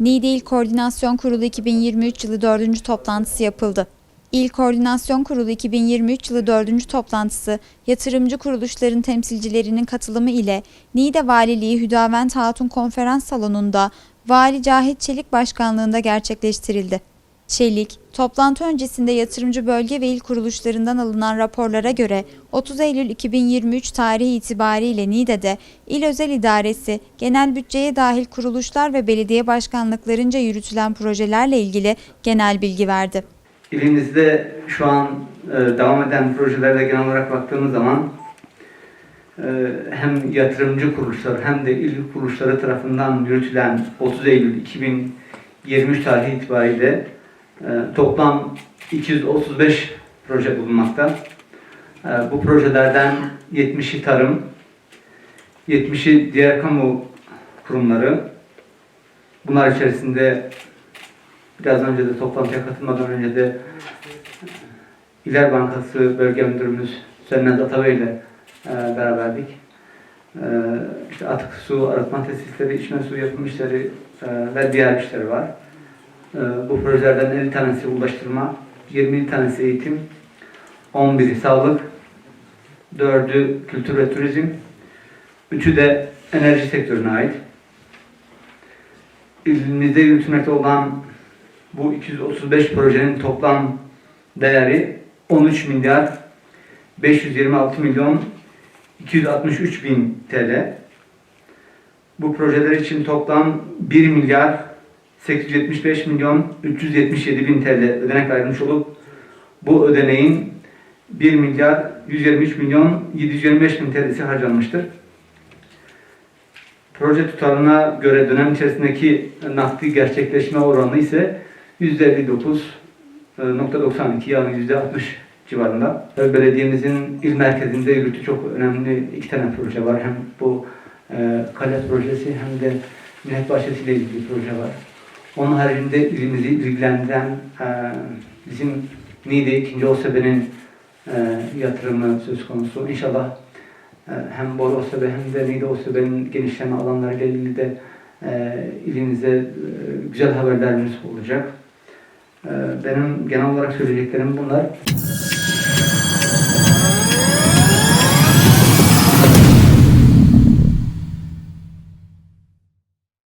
Niğde İl Koordinasyon Kurulu 2023 yılı 4. toplantısı yapıldı. İl Koordinasyon Kurulu 2023 yılı 4. toplantısı yatırımcı kuruluşların temsilcilerinin katılımı ile Niğde Valiliği Hüdavent Hatun Konferans Salonu'nda Vali Cahit Çelik Başkanlığında gerçekleştirildi. Çelik, toplantı öncesinde yatırımcı bölge ve il kuruluşlarından alınan raporlara göre 30 Eylül 2023 tarihi itibariyle Niğde'de İl Özel İdaresi, genel bütçeye dahil kuruluşlar ve belediye başkanlıklarınca yürütülen projelerle ilgili genel bilgi verdi. İlimizde şu an e, devam eden projelerde genel olarak baktığımız zaman e, hem yatırımcı kuruluşlar hem de il kuruluşları tarafından yürütülen 30 Eylül 2023 tarihi itibariyle toplam 235 proje bulunmakta. E, bu projelerden 70'i tarım, 70'i diğer kamu kurumları. Bunlar içerisinde Biraz önce de toplantıya katılmadan önce de İler Bankası Bölge Müdürümüz Sönmez Atabey ile e, beraberdik. E, işte atık su arıtma tesisleri, içme su yapım işleri e, ve diğer işleri var. E, bu projelerden 50 tanesi ulaştırma, 20 tanesi eğitim, 11'i sağlık, 4'ü kültür ve turizm, 3'ü de enerji sektörüne ait. İlimizde yürütülmekte olan bu 235 projenin toplam değeri 13 milyar 526 milyon 263 bin TL. Bu projeler için toplam 1 milyar 875 milyon 377 bin TL ödenek ayrılmış olup bu ödeneğin 1 milyar 123 milyon 725 bin TL'si harcanmıştır. Proje tutarına göre dönem içerisindeki nakdi gerçekleşme oranı ise %59.92 yani %60 civarında. Belediyemizin il merkezinde yürütü çok önemli iki tane proje var. Hem bu e, kale projesi hem de Millet Bahçesi ile ilgili proje var. Onun haricinde ilimizi ilgilendiren e, bizim Niğde 2. OSB'nin e, yatırımı söz konusu. İnşallah e, hem Bor OSB hem de Niğde OSB'nin genişleme alanlarıyla ilgili de e, ilimize e, güzel haberlerimiz olacak. E, benim genel olarak söyleyeceklerim bunlar.